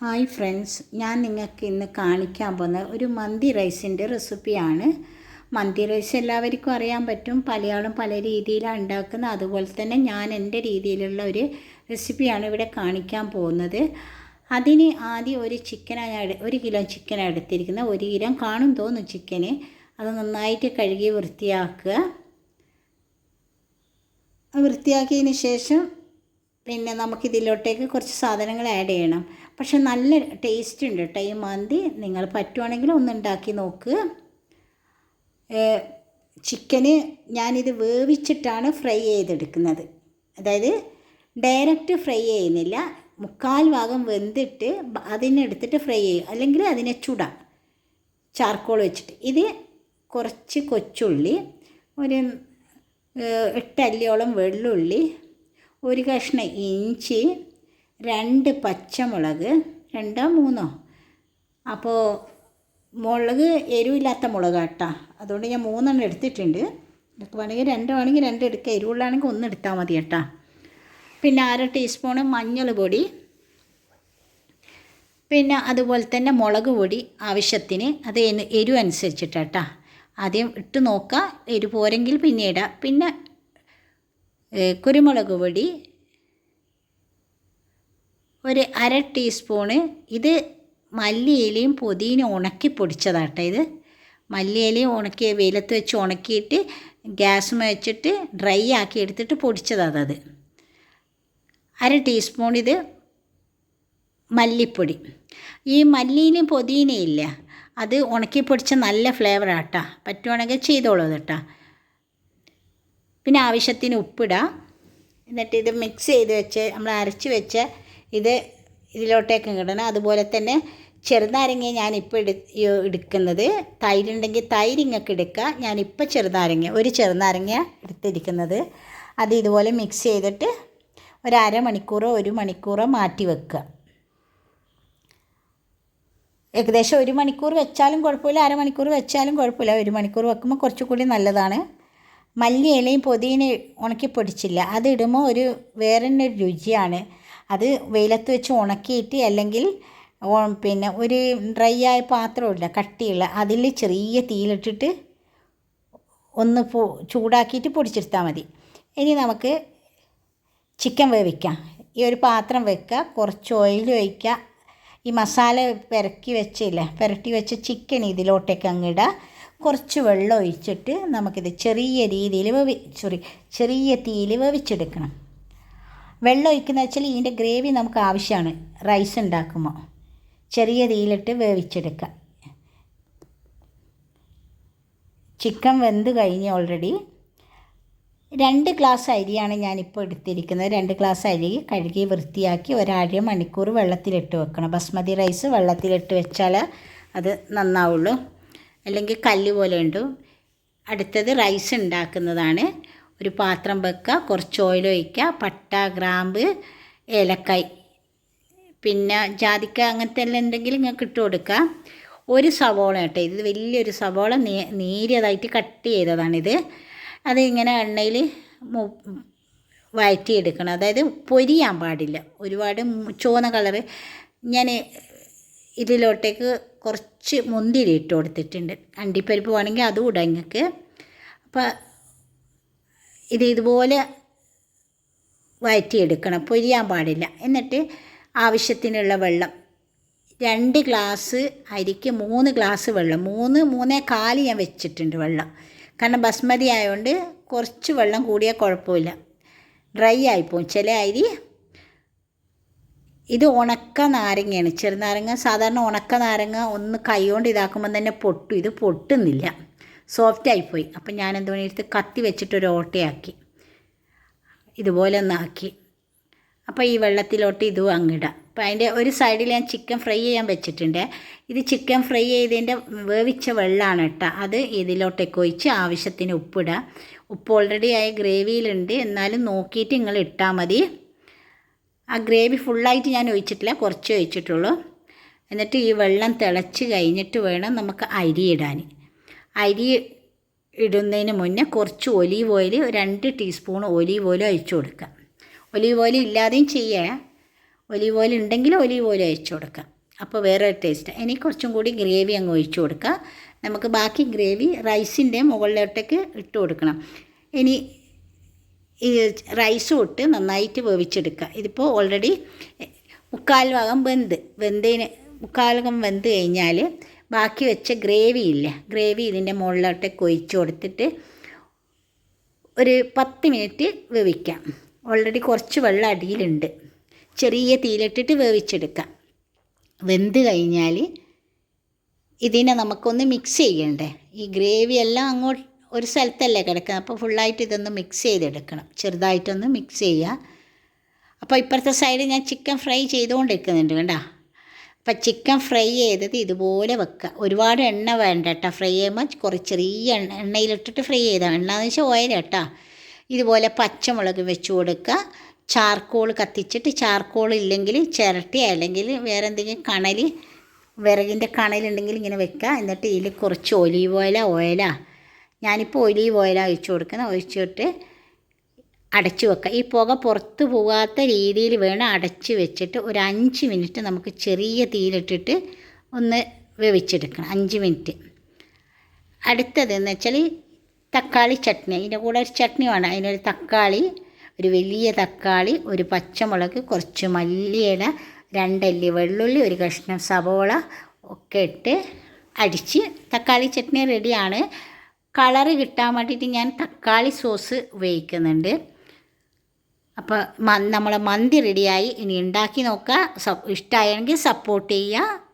Hi friends ഞാൻ നിങ്ങൾക്ക് ഇന്ന് കാണിക്കാൻ പോകുന്ന ഒരു മന്തി റൈസിന്റെ റെസിപ്പിയാണ്. മന്തി റൈസ് എല്ലാവർക്കും അറിയാൻ പറ്റും പലയാളും പല രീതിയിലാണ് ഉണ്ടാക്കുന്നത്. അതുപോലെ തന്നെ ഞാൻ എന്റെ രീതിയിലുള്ള ഒരു റെസിപ്പിയാണ് ഇവിടെ കാണിക്കാൻ പോകുന്നത്. അതിന് ആദ്യം ഒരു ചിക്കനാണ് ഒരു കിലോ ചിക്കനാണ് എടുത്തിരിക്കുന്നത്. ഒരു കിലോ കാണും തോന്നും ചിക്കന് അത് നന്നായിട്ട് കഴുകി വൃത്തിയാക്കുക. വൃത്തിയാക്കിയതിന് ശേഷം പിന്നെ നമുക്കിതിലോട്ടേക്ക് കുറച്ച് സാധനങ്ങൾ ആഡ് ചെയ്യണം. പക്ഷെ നല്ല ടേസ്റ്റ് ഉണ്ട് കേട്ടോ ഈ മന്തി. നിങ്ങൾ പറ്റുവാണെങ്കിൽ ഒന്ന് ഉണ്ടാക്കി നോക്ക്. ചിക്കന് ഞാനിത് വേവിച്ചിട്ടാണ് ഫ്രൈ ചെയ്തെടുക്കുന്നത്. അതായത് ഡയറക്റ്റ് ഫ്രൈ ചെയ്യുന്നില്ല. മുക്കാൽ ഭാഗം വെന്തിട്ട് അതിനെ അതിനെടുത്തിട്ട് ഫ്രൈ ചെയ്യും. അല്ലെങ്കിൽ അതിനെ ചുടാം. ചാർക്കോൾ വെച്ചിട്ട്. ഇത് കുറച്ച് കൊച്ചുള്ളി ഒരു എട്ടല്ലിയോളം വെള്ളുള്ളി ഒരു കഷ്ണം ഇഞ്ചി രണ്ട് പച്ചമുളക് രണ്ടോ മൂന്നോ. അപ്പോൾ മുളക് എരിവില്ലാത്ത മുളക് കേട്ടോ അതുകൊണ്ട് ഞാൻ മൂന്നെണ്ണം എടുത്തിട്ടുണ്ട്. ഇതൊക്കെ വേണമെങ്കിൽ രണ്ട് വേണമെങ്കിൽ രണ്ട് എടുക്കുക എരിവുള്ളാണെങ്കിൽ ഒന്ന് എടുത്താൽ മതി കേട്ടോ. പിന്നെ അര ടീസ്പൂണ് മഞ്ഞൾ പൊടി. പിന്നെ അതുപോലെ തന്നെ മുളക് പൊടി ആവശ്യത്തിന്. അത് എരിവ് അനുസരിച്ചിട്ടാ ആദ്യം ഇട്ട് നോക്കുക. എരിവ് പോരെങ്കിൽ പിന്നെ ഇടാം. പിന്നെ കുരുമുളക് പൊടി ഒരു അര ടീസ്പൂണ്. ഇത് മല്ലിയിലയും പുതിന ഉണക്കി പൊടിച്ചതാട്ടോ ഇത്. മല്ലിയിലയും ഉണക്കി വെയിലത്ത് വെച്ച് ഉണക്കിയിട്ട് ഗ്യാസ് വെച്ചിട്ട് ഡ്രൈ ആക്കി എടുത്തിട്ട് പൊടിച്ചതാണ് അത്. അര ടീസ്പൂൺ ഇത് മല്ലിപ്പൊടി. ഈ മല്ലിയിലും പുതിനയില്ല അത് ഉണക്കി പൊടിച്ച നല്ല ഫ്ലേവറാട്ടാ. പറ്റുവാണെങ്കിൽ ചെയ്തോളൂ കേട്ടോ പിന്നെ ആവശ്യത്തിന് ഉപ്പിടുക എന്നിട്ട് ഇത് മിക്സ് ചെയ്ത് വെച്ച് നമ്മൾ അരച്ച് വെച്ച് ഇത് ഇതിലോട്ടേക്ക് ഇടണം. അതുപോലെ തന്നെ ചെറുനാരങ്ങ ഞാനിപ്പോൾ എടു എടുക്കുന്നത്. തൈരുണ്ടെങ്കിൽ തൈര് ഇങ്ങക്ക് എടുക്കുക ഞാനിപ്പോൾ ചെറുനാരങ്ങ ഒരു ചെറുനാരങ്ങ എടുത്തിരിക്കുന്നത്. അത് ഇതുപോലെ മിക്സ് ചെയ്തിട്ട് ഒരു അരമണിക്കൂറോ ഒരു മണിക്കൂറോ മാറ്റി വെക്കുക. ഏകദേശം ഒരു മണിക്കൂർ വെച്ചാലും കുഴപ്പമില്ല അരമണിക്കൂർ വെച്ചാലും കുഴപ്പമില്ല. ഒരു മണിക്കൂർ വെക്കുമ്പോൾ കുറച്ചുകൂടി നല്ലതാണ്. മല്ലി ഇലയും പൊതിന ഉണക്കി പൊടിച്ചില്ല. അത് ഇടുമ്പോൾ ഒരു വേറെ തന്നെ ഒരു രുചിയാണ്. അത് വെയിലത്ത് വെച്ച് ഉണക്കിയിട്ട് അല്ലെങ്കിൽ പിന്നെ ഒരു ഡ്രൈ ആയ പാത്രമില്ല കട്ടിയുള്ള അതിൽ ചെറിയ തീയിലിട്ടിട്ട് ഒന്ന് പൊ ചൂടാക്കിയിട്ട് പൊടിച്ചെടുത്താൽ മതി. ഇനി നമുക്ക് ചിക്കൻ വേവിക്കാം. ഈ ഒരു പാത്രം വെക്കുക കുറച്ച് ഓയിൽ ഒഴിക്കുക. ഈ മസാല പെരക്കി വെച്ചില്ല പെരട്ടി വെച്ച ചിക്കൻ ഇതിലോട്ടേക്ക് അങ്ങിടുക കുറച്ച് വെള്ളം ഒഴിച്ചിട്ട് നമുക്കിത് ചെറിയ രീതിയിൽ വേവി സോറി ചെറിയ തീയിൽ വേവിച്ചെടുക്കണം. വെള്ളം ഒഴിക്കുന്ന വെച്ചാൽ ഇതിന്റെ ഗ്രേവി നമുക്ക് ആവശ്യമാണ്. റൈസ് ഉണ്ടാക്കുമ്പോൾ ചെറിയ തീയിലിട്ട് വേവിച്ചെടുക്കുക. ചിക്കൻ വെന്ത് കഴിഞ്ഞ് ഓൾറെഡി രണ്ട് ഗ്ലാസ് അരിയാണ് ഞാനിപ്പോൾ എടുത്തിരിക്കുന്നത്. രണ്ട് ഗ്ലാസ് അരി കഴുകി വൃത്തിയാക്കി ഒരര മണിക്കൂർ വെള്ളത്തിലിട്ട് വെക്കണം. ബസ്മതി റൈസ് വെള്ളത്തിലിട്ട് വെച്ചാൽ അത് നന്നാവുള്ളൂ. അല്ലെങ്കിൽ കല്ല് പോലെ ഉണ്ട്. അടുത്തത് റൈസ് ഉണ്ടാക്കുന്നതാണ്. ഒരു പാത്രം വെക്കുക കുറച്ച് ഓയിൽ ഒഴിക്കുക പട്ട ഗ്രാമ്പ് ഏലക്കായ്. പിന്നെ ജാതിക്ക അങ്ങനത്തെ എല്ലാം എന്തെങ്കിലും നിങ്ങൾക്ക് ഇട്ട് കൊടുക്കുക ഒരു സവോള കേട്ടോ. ഇത് വലിയൊരു സവോള നീ നീരിയതായിട്ട് കട്ട് ചെയ്തതാണിത്. അത് ഇങ്ങനെ എണ്ണയിൽ വഴറ്റിയെടുക്കണം അതായത് പൊരിയാൻ പാടില്ല. ഒരുപാട് ചുവന്ന കളറ് ഞാൻ ഇതിലോട്ടേക്ക് കുറച്ച് മുന്തിരി ഇട്ട് കൊടുത്തിട്ടുണ്ട്. അണ്ടിപ്പരിപ്പ് വേണമെങ്കിൽ അതും ഇടാം നിങ്ങൾക്ക് അപ്പോൾ ഇത് ഇതുപോലെ വഴറ്റിയെടുക്കണം പൊരിയാൻ പാടില്ല. എന്നിട്ട് ആവശ്യത്തിനുള്ള വെള്ളം. രണ്ട് ഗ്ലാസ് അരിക്ക് മൂന്ന് ഗ്ലാസ് വെള്ളം. മൂന്ന് മൂന്നേ കാൽ ഞാൻ വെച്ചിട്ടുണ്ട് വെള്ളം. കാരണം ബസ്മതി ആയതുകൊണ്ട് കുറച്ച് വെള്ളം കൂടിയാൽ കുഴപ്പമില്ല. ഡ്രൈ ആയിപ്പോവും ചില അരി ഇത് ഉണക്ക നാരങ്ങയാണ്. ചെറുനാരങ്ങ സാധാരണ ഉണക്ക നാരങ്ങ ഒന്ന് കൈകൊണ്ട് ഇതാക്കുമ്പോൾ തന്നെ പൊട്ടും. ഇത് പൊട്ടുന്നില്ല. സോഫ്റ്റ് ആയിപ്പോയി. അപ്പം ഞാൻ എന്ത് പണി? എടുത്ത് കത്തി വെച്ചിട്ടൊരു ഓട്ടയാക്കി. ഇതുപോലെ ഒന്നാക്കി അപ്പോൾ ഈ വെള്ളത്തിലോട്ട് ഇതും അങ്ങിടാം അപ്പോൾ അതിന്റെ ഒരു സൈഡിൽ ഞാൻ ചിക്കൻ ഫ്രൈ ചെയ്യാൻ വെച്ചിട്ടുണ്ട്. ഇത് ചിക്കൻ ഫ്രൈ ചെയ്തതിന്റെ വേവിച്ച വെള്ളമാണ് കേട്ടോ. അത് ഇതിലോട്ടേക്ക് ഒഴിച്ച് ആവശ്യത്തിന് ഉപ്പിടുക ഉപ്പ് ഓൾറെഡി ആയ ഗ്രേവിയിലുണ്ട്. എന്നാലും നോക്കിയിട്ട് നിങ്ങൾ ഇട്ടാൽ മതി. ആ ഗ്രേവി ഫുള്ളായിട്ട് ഞാൻ ഒഴിച്ചിട്ടില്ല കുറച്ച് ഒഴിച്ചിട്ടുള്ളൂ. എന്നിട്ട് ഈ വെള്ളം തിളച്ച് കഴിഞ്ഞിട്ട് വേണം നമുക്ക് അരി ഇടാൻ. അരി ഇടുന്നതിന് മുന്നേ കുറച്ച് ഒലീവ് ഓയിൽ രണ്ട് ടീസ്പൂൺ ഒലീവ് ഓയിൽ ഒഴിച്ചു കൊടുക്കുക. ഒലീവ് ഓയിൽ ഇല്ലാതെയും ചെയ്യാം ഒലീവ് ഓയിൽ ഉണ്ടെങ്കിൽ ഒലീവ് ഓയിൽ ഒഴിച്ചു കൊടുക്കാം അപ്പോൾ വേറെ ടേസ്റ്റ് ഇനി കുറച്ചും കൂടി ഗ്രേവി അങ്ങ് ഒഴിച്ചു കൊടുക്കുക. നമുക്ക് ബാക്കി ഗ്രേവി റൈസിന്റെ മുകളിലോട്ടേക്ക് ഇട്ട് കൊടുക്കണം. ഇനി ഈ റൈസും ഇട്ട് നന്നായിട്ട് വേവിച്ചെടുക്കുക. ഇതിപ്പോൾ ഓൾറെഡി മുക്കാൽ ഭാഗം വെന്ത് വെന്തതിന് മുക്കാൽ ഭാഗം വെന്ത് കഴിഞ്ഞാൽ ബാക്കി വെച്ച ഗ്രേവി ഇല്ല ഗ്രേവി ഇതിന്റെ മുകളിലോട്ട് കൊഴിച്ച് കൊടുത്തിട്ട് ഒരു പത്ത് മിനിറ്റ് വേവിക്കാം. ഓൾറെഡി കുറച്ച് വെള്ളം അടിയിലുണ്ട്. ചെറിയ തീയിലിട്ടിട്ട് വേവിച്ചെടുക്കാം. വെന്ത് കഴിഞ്ഞാൽ ഇതിനെ നമുക്കൊന്ന് മിക്സ് ചെയ്യണ്ടേ? ഈ ഗ്രേവി എല്ലാം അങ്ങോട്ട് ഒരു സ്ഥലത്തല്ലേ കിടക്കുന്നത് അപ്പോൾ ഫുള്ളായിട്ട് ഇതൊന്ന് മിക്സ് ചെയ്തെടുക്കണം. ചെറുതായിട്ടൊന്ന് മിക്സ് ചെയ്യുക. അപ്പോൾ ഇപ്പുറത്തെ സൈഡ് ഞാൻ ചിക്കൻ ഫ്രൈ ചെയ്തുകൊണ്ടിരിക്കുന്നുണ്ട് കണ്ടോ. അപ്പം ചിക്കൻ ഫ്രൈ ചെയ്തത് ഇതുപോലെ വെക്കുക. ഒരുപാട് എണ്ണ വേണ്ട കേട്ടോ ഫ്രൈ ചെയ്യുമ്പോൾ. കുറച്ച് ചെറിയ എണ്ണ എണ്ണയിലിട്ടിട്ട് ഫ്രൈ ചെയ്താൽ എണ്ണ എന്ന് വെച്ചാൽ ഓയിൽ കേട്ടോ. ഇതുപോലെ പച്ചമുളക് വെച്ച് കൊടുക്കുക. ചാർക്കോൾ കത്തിച്ചിട്ട് ചാർക്കോൾ ഇല്ലെങ്കിൽ ചിരട്ടി അല്ലെങ്കിൽ വേറെ എന്തെങ്കിലും കണൽ വിറകിന്റെ കണലുണ്ടെങ്കിൽ ഇങ്ങനെ വെക്കുക. എന്നിട്ട് ഇതിൽ കുറച്ച് ഒലീവ് ഓയില ഓയിലാ ഞാനിപ്പോൾ ഒലീവ് ഓയിലാണ് ഒഴിച്ചു കൊടുക്കുന്നത് ഒഴിച്ചിട്ട് അടച്ചു വെക്കുക ഈ പുക പുറത്ത് പോകാത്ത രീതിയിൽ വേണം അടച്ച് വെച്ചിട്ട് ഒരു അഞ്ച് മിനിറ്റ് നമുക്ക് ചെറിയ തീയിലിട്ടിട്ട് ഒന്ന് വേവിച്ചെടുക്കണം. അഞ്ച് മിനിറ്റ്. അടുത്തതെന്ന് വെച്ചാൽ തക്കാളി ചട്നി. അതിന്റെ കൂടെ ഒരു ചട്നി വേണം. അതിനൊരു തക്കാളി ഒരു വലിയ തക്കാളി ഒരു പച്ചമുളക് കുറച്ച് മല്ലിയില രണ്ടല്ലി വെള്ളുള്ളി ഒരു കഷ്ണം സവോള ഒക്കെ ഇട്ട് അടിച്ച് തക്കാളി ചട്നി റെഡിയാണ്. കളറ് കിട്ടാൻ വേണ്ടിയിട്ട് ഞാൻ തക്കാളി സോസ് ഉപയോഗിക്കുന്നുണ്ട്. അപ്പോൾ നമ്മളെ മന്തി റെഡിയായി ഇനി ഉണ്ടാക്കി നോക്കുക. ഇഷ്ടമായെങ്കിൽ സപ്പോർട്ട് ചെയ്യുക.